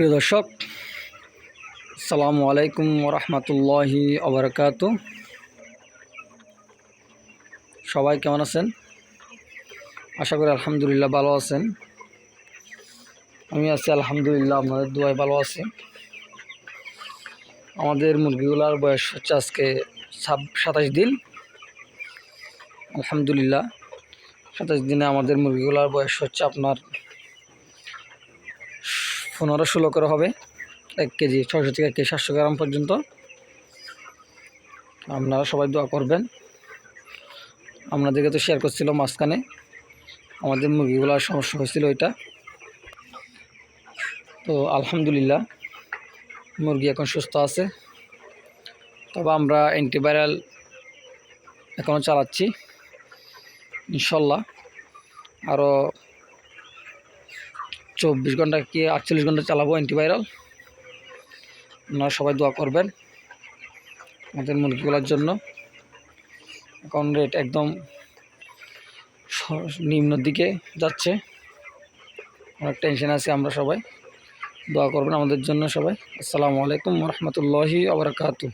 প্রিয় দর্শক সালামু আলাইকুম রহমতুল্লাহি আবরকাত সবাই কেমন আছেন? আশা করি আলহামদুলিল্লাহ ভালো আছেন। আমি আছি, আলহামদুলিল্লাহ, আপনাদের দুয়ায় ভালো আছি। আমাদের মুরগিগুলার বয়স হচ্ছে আজকে ছাব, সাতাশ দিন। আলহামদুলিল্লাহ, সাতাশ দিনে আমাদের মুরগিগুলার বয়স হচ্ছে আপনার পনেরো ষোলো করে হবে। এক কেজি, ছয়শো থেকে এক কেজি সাতশো গ্রাম পর্যন্ত। আপনারা সবাই দোয়া করবেন। আপনাদেরকে তো শেয়ার করছিলাম মাঝখানে। আমাদের মুরগিগুলোর সমস্যা হয়েছিল ওইটা। তো আলহামদুলিল্লাহ, মুরগি এখন সুস্থ আছে। তবে আমরা অ্যান্টিভাইরাল এখনও চালাচ্ছি। ইনশাল্লাহ। আরও চব্বিশ ঘণ্টা কি আটচল্লিশ ঘণ্টা চালাবো অ্যান্টিভাইরাল আপনারা সবাই দোয়া করবেন আমাদের মুরগিগুলোর জন্য। এখন রেট একদম নিম্ন দিকে যাচ্ছে। অনেক টেনশন আছে আমরা সবাই। দোয়া করবেন আমাদের জন্য সবাই। আসসালামু আলাইকুম রহমতুল্লাহি আবরকাতু